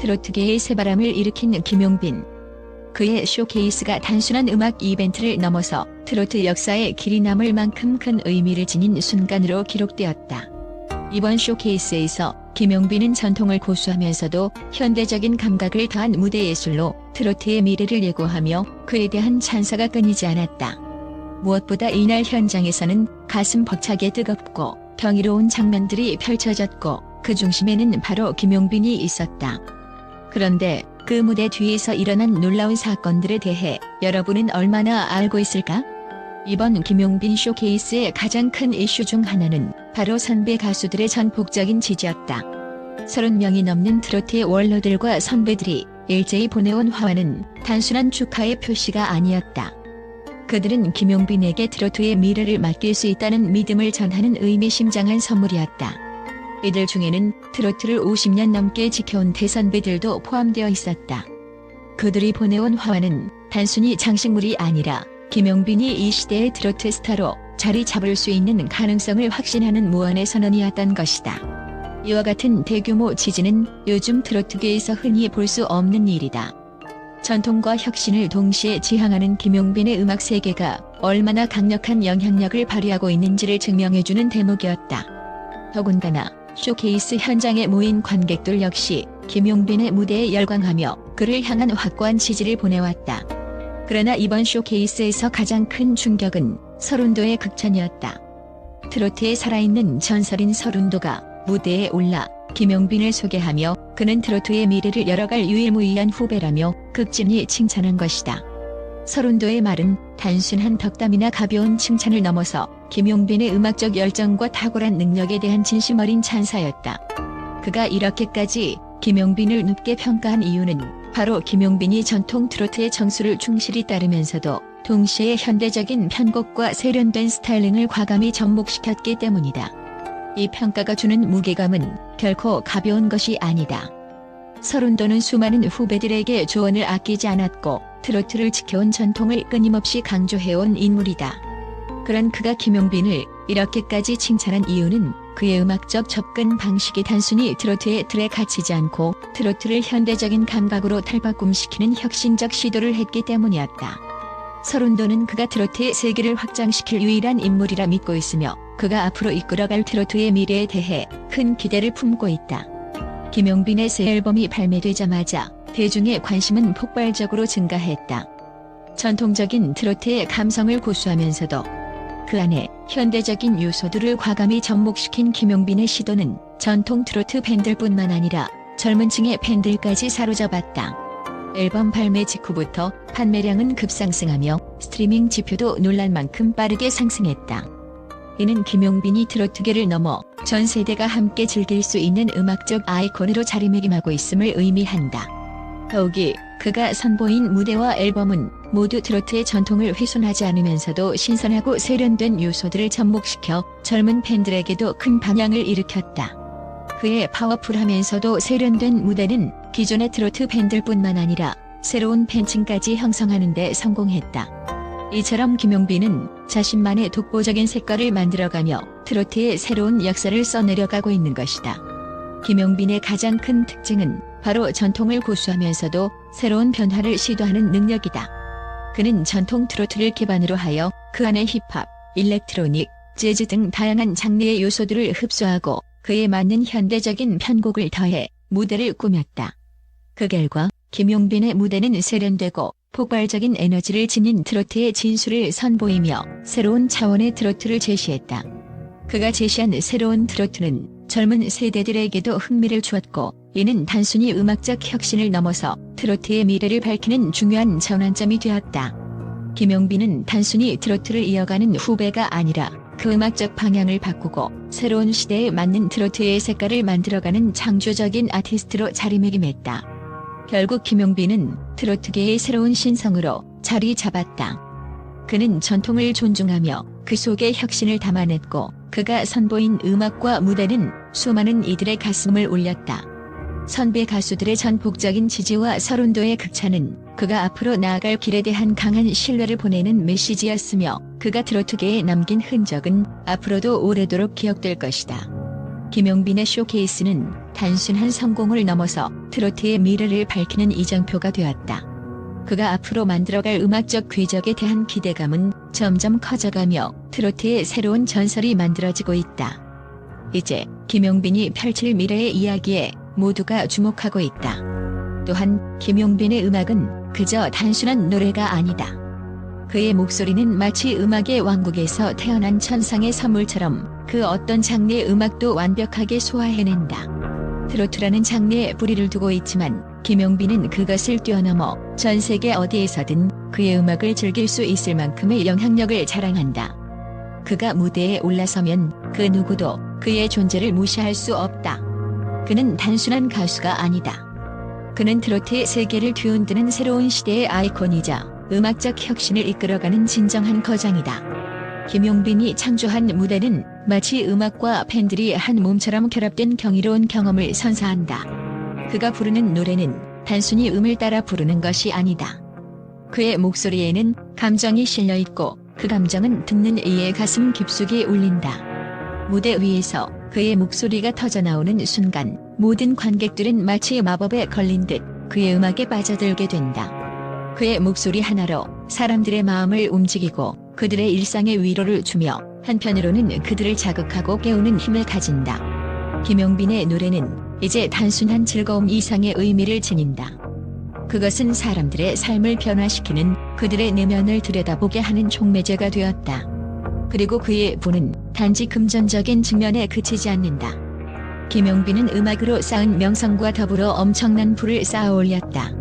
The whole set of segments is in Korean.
트로트계의 새바람을 일으킨 김용빈. 그의 쇼케이스가 단순한 음악 이벤트를 넘어서 트로트 역사에 길이 남을 만큼 큰 의미를 지닌 순간으로 기록되었다. 이번 쇼케이스에서 김용빈은 전통을 고수하면서도 현대적인 감각을 더한 무대 예술로 트로트의 미래를 예고하며 그에 대한 찬사가 끊이지 않았다. 무엇보다 이날 현장에서는 가슴 벅차게 뜨겁고 경이로운 장면들이 펼쳐졌고 그 중심에는 바로 김용빈이 있었다. 그런데 그 무대 뒤에서 일어난 놀라운 사건들에 대해 여러분은 얼마나 알고 있을까? 이번 김용빈 쇼케이스의 가장 큰 이슈 중 하나는 바로 선배 가수들의 전폭적인 지지였다. 30명이 넘는 트로트의 원로들과 선배들이 일제히 보내온 화환은 단순한 축하의 표시가 아니었다. 그들은 김용빈에게 트로트의 미래를 맡길 수 있다는 믿음을 전하는 의미심장한 선물이었다. 이들 중에는 트로트를 50년 넘게 지켜온 대선배들도 포함되어 있었다. 그들이 보내온 화환은 단순히 장식물이 아니라 김용빈이 이 시대의 트로트 스타로 자리 잡을 수 있는 가능성을 확신하는 무언의 선언이었던 것이다. 이와 같은 대규모 지지는 요즘 트로트계에서 흔히 볼 수 없는 일이다. 전통과 혁신을 동시에 지향하는 김용빈의 음악 세계가 얼마나 강력한 영향력을 발휘하고 있는지를 증명해주는 대목이었다. 더군다나 쇼케이스 현장에 모인 관객들 역시 김용빈의 무대에 열광하며 그를 향한 확고한 지지를 보내왔다. 그러나 이번 쇼케이스에서 가장 큰 충격은 서른도의 극찬이었다. 트로트에 살아있는 전설인 서른도가 무대에 올라 김용빈을 소개하며 그는 트로트의 미래를 열어갈 유일무이한 후배라며 극진히 칭찬한 것이다. 서른도의 말은 단순한 덕담이나 가벼운 칭찬을 넘어서 김용빈의 음악적 열정과 탁월한 능력에 대한 진심 어린 찬사였다. 그가 이렇게까지 김용빈을 높게 평가한 이유는 바로 김용빈이 전통 트로트의 정수를 충실히 따르면서도 동시에 현대적인 편곡과 세련된 스타일링을 과감히 접목시켰기 때문이다. 이 평가가 주는 무게감은 결코 가벼운 것이 아니다. 서른도는 수많은 후배들에게 조언을 아끼지 않았고 트로트를 지켜온 전통을 끊임없이 강조해온 인물이다. 그런 그가 김용빈을 이렇게까지 칭찬한 이유는 그의 음악적 접근 방식이 단순히 트로트의 틀에 갇히지 않고 트로트를 현대적인 감각으로 탈바꿈시키는 혁신적 시도를 했기 때문이었다. 서른도는 그가 트로트의 세계를 확장시킬 유일한 인물이라 믿고 있으며 그가 앞으로 이끌어갈 트로트의 미래에 대해 큰 기대를 품고 있다. 김용빈의 새 앨범이 발매되자마자 대중의 관심은 폭발적으로 증가했다. 전통적인 트로트의 감성을 고수하면서도 그 안에 현대적인 요소들을 과감히 접목시킨 김용빈의 시도는 전통 트로트 팬들뿐만 아니라 젊은 층의 팬들까지 사로잡았다. 앨범 발매 직후부터 판매량은 급상승하며 스트리밍 지표도 놀랄 만큼 빠르게 상승했다. 이는 김용빈이 트로트계를 넘어 전 세대가 함께 즐길 수 있는 음악적 아이콘으로 자리매김하고 있음을 의미한다. 더욱이 그가 선보인 무대와 앨범은 모두 트로트의 전통을 훼손하지 않으면서도 신선하고 세련된 요소들을 접목시켜 젊은 팬들에게도 큰 반향을 일으켰다. 그의 파워풀하면서도 세련된 무대는 기존의 트로트 팬들뿐만 아니라 새로운 팬층까지 형성하는 데 성공했다. 이처럼 김용빈은 자신만의 독보적인 색깔을 만들어가며 트로트의 새로운 역사를 써내려가고 있는 것이다. 김용빈의 가장 큰 특징은 바로 전통을 고수하면서도 새로운 변화를 시도하는 능력이다. 그는 전통 트로트를 기반으로 하여 그 안에 힙합, 일렉트로닉, 재즈 등 다양한 장르의 요소들을 흡수하고 그에 맞는 현대적인 편곡을 더해 무대를 꾸몄다. 그 결과 김용빈의 무대는 세련되고 폭발적인 에너지를 지닌 트로트의 진수를 선보이며 새로운 차원의 트로트를 제시했다. 그가 제시한 새로운 트로트는 젊은 세대들에게도 흥미를 주었고 이는 단순히 음악적 혁신을 넘어서 트로트의 미래를 밝히는 중요한 전환점이 되었다. 김용빈은 단순히 트로트를 이어가는 후배가 아니라 그 음악적 방향을 바꾸고 새로운 시대에 맞는 트로트의 색깔을 만들어가는 창조적인 아티스트로 자리매김했다. 결국 김용빈은 트로트계의 새로운 신성으로 자리 잡았다. 그는 전통을 존중하며 그 속에 혁신을 담아냈고 그가 선보인 음악과 무대는 수많은 이들의 가슴을 울렸다. 선배 가수들의 전폭적인 지지와 서른도의 극찬은 그가 앞으로 나아갈 길에 대한 강한 신뢰를 보내는 메시지였으며 그가 트로트계에 남긴 흔적은 앞으로도 오래도록 기억될 것이다. 김용빈의 쇼케이스는 단순한 성공을 넘어서 트로트의 미래를 밝히는 이정표가 되었다. 그가 앞으로 만들어갈 음악적 궤적에 대한 기대감은 점점 커져가며 트로트의 새로운 전설이 만들어지고 있다. 이제 김용빈이 펼칠 미래의 이야기에 모두가 주목하고 있다. 또한 김용빈의 음악은 그저 단순한 노래가 아니다. 그의 목소리는 마치 음악의 왕국에서 태어난 천상의 선물처럼 그 어떤 장르의 음악도 완벽하게 소화해낸다. 트로트라는 장르에 뿌리를 두고 있지만 김용빈은 그것을 뛰어넘어 전 세계 어디에서든 그의 음악을 즐길 수 있을 만큼의 영향력을 자랑한다. 그가 무대에 올라서면 그 누구도 그의 존재를 무시할 수 없다. 그는 단순한 가수가 아니다. 그는 트로트의 세계를 뒤흔드는 새로운 시대의 아이콘이자 음악적 혁신을 이끌어가는 진정한 거장이다. 김용빈이 창조한 무대는 마치 음악과 팬들이 한 몸처럼 결합된 경이로운 경험을 선사한다. 그가 부르는 노래는 단순히 음을 따라 부르는 것이 아니다. 그의 목소리에는 감정이 실려 있고 그 감정은 듣는 이의 가슴 깊숙이 울린다. 무대 위에서 그의 목소리가 터져나오는 순간 모든 관객들은 마치 마법에 걸린 듯 그의 음악에 빠져들게 된다. 그의 목소리 하나로 사람들의 마음을 움직이고 그들의 일상에 위로를 주며 한편으로는 그들을 자극하고 깨우는 힘을 가진다. 김용빈의 노래는 이제 단순한 즐거움 이상의 의미를 지닌다. 그것은 사람들의 삶을 변화시키는 그들의 내면을 들여다보게 하는 촉매제가 되었다. 그리고 그의 부는 단지 금전적인 측면에 그치지 않는다. 김용빈은 음악으로 쌓은 명성과 더불어 엄청난 부를 쌓아 올렸다.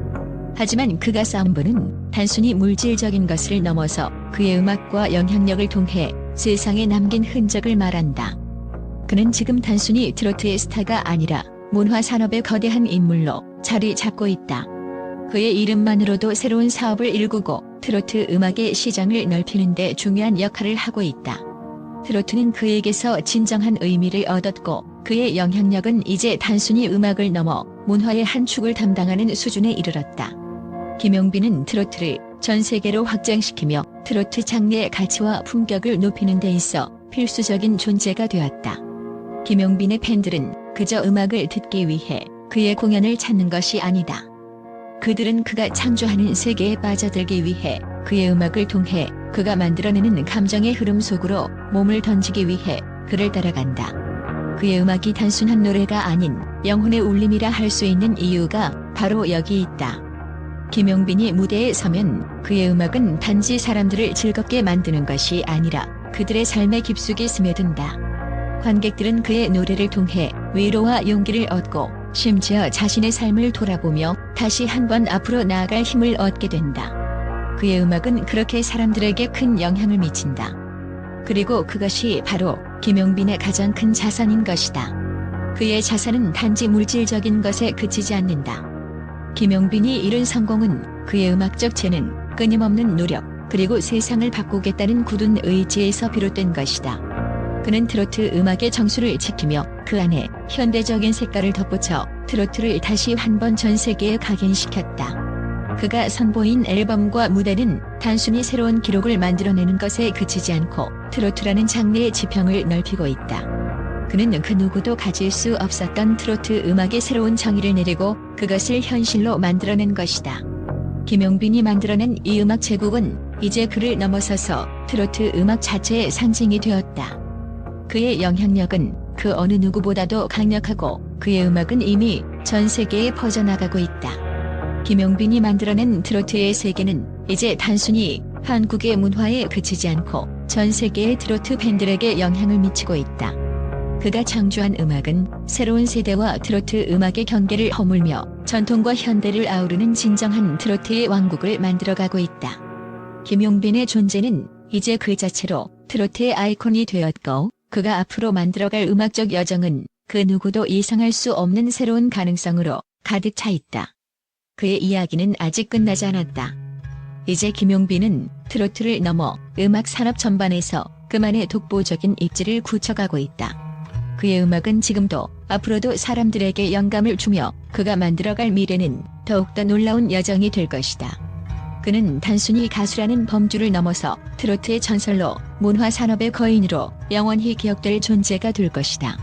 하지만 그가 쌓은 부는 단순히 물질적인 것을 넘어서 그의 음악과 영향력을 통해 세상에 남긴 흔적을 말한다. 그는 지금 단순히 트로트의 스타가 아니라 문화 산업의 거대한 인물로 자리 잡고 있다. 그의 이름만으로도 새로운 사업을 일구고 트로트 음악의 시장을 넓히는 데 중요한 역할을 하고 있다. 트로트는 그에게서 진정한 의미를 얻었고 그의 영향력은 이제 단순히 음악을 넘어 문화의 한 축을 담당하는 수준에 이르렀다. 김용빈은 트로트를 전 세계로 확장시키며 트로트 장르의 가치와 품격을 높이는 데 있어 필수적인 존재가 되었다. 김용빈의 팬들은 그저 음악을 듣기 위해 그의 공연을 찾는 것이 아니다. 그들은 그가 창조하는 세계에 빠져들기 위해 그의 음악을 통해 그가 만들어내는 감정의 흐름 속으로 몸을 던지기 위해 그를 따라간다. 그의 음악이 단순한 노래가 아닌 영혼의 울림이라 할 수 있는 이유가 바로 여기 있다. 김용빈이 무대에 서면 그의 음악은 단지 사람들을 즐겁게 만드는 것이 아니라 그들의 삶에 깊숙이 스며든다. 관객들은 그의 노래를 통해 위로와 용기를 얻고 심지어 자신의 삶을 돌아보며 다시 한 번 앞으로 나아갈 힘을 얻게 된다. 그의 음악은 그렇게 사람들에게 큰 영향을 미친다. 그리고 그것이 바로 김용빈의 가장 큰 자산인 것이다. 그의 자산은 단지 물질적인 것에 그치지 않는다. 김용빈이 이룬 성공은 그의 음악적 재능, 끊임없는 노력, 그리고 세상을 바꾸겠다는 굳은 의지에서 비롯된 것이다. 그는 트로트 음악의 정수를 지키며 그 안에 현대적인 색깔을 덧붙여 트로트를 다시 한 번 전 세계에 각인시켰다. 그가 선보인 앨범과 무대는 단순히 새로운 기록을 만들어내는 것에 그치지 않고 트로트라는 장르의 지평을 넓히고 있다. 그는 그 누구도 가질 수 없었던 트로트 음악의 새로운 정의를 내리고 그것을 현실로 만들어낸 것이다. 김용빈이 만들어낸 이 음악 제국은 이제 그를 넘어서서 트로트 음악 자체의 상징이 되었다. 그의 영향력은 그 어느 누구보다도 강력하고 그의 음악은 이미 전 세계에 퍼져나가고 있다. 김용빈이 만들어낸 트로트의 세계는 이제 단순히 한국의 문화에 그치지 않고 전 세계의 트로트 팬들에게 영향을 미치고 있다. 그가 창조한 음악은 새로운 세대와 트로트 음악의 경계를 허물며 전통과 현대를 아우르는 진정한 트로트의 왕국을 만들어가고 있다. 김용빈의 존재는 이제 그 자체로 트로트의 아이콘이 되었고 그가 앞으로 만들어갈 음악적 여정은 그 누구도 예상할 수 없는 새로운 가능성으로 가득 차 있다. 그의 이야기는 아직 끝나지 않았다. 이제 김용빈은 트로트를 넘어 음악 산업 전반에서 그만의 독보적인 입지를 굳혀가고 있다. 그의 음악은 지금도 앞으로도 사람들에게 영감을 주며 그가 만들어갈 미래는 더욱더 놀라운 여정이 될 것이다. 그는 단순히 가수라는 범주를 넘어서 트로트의 전설로 문화 산업의 거인으로 영원히 기억될 존재가 될 것이다.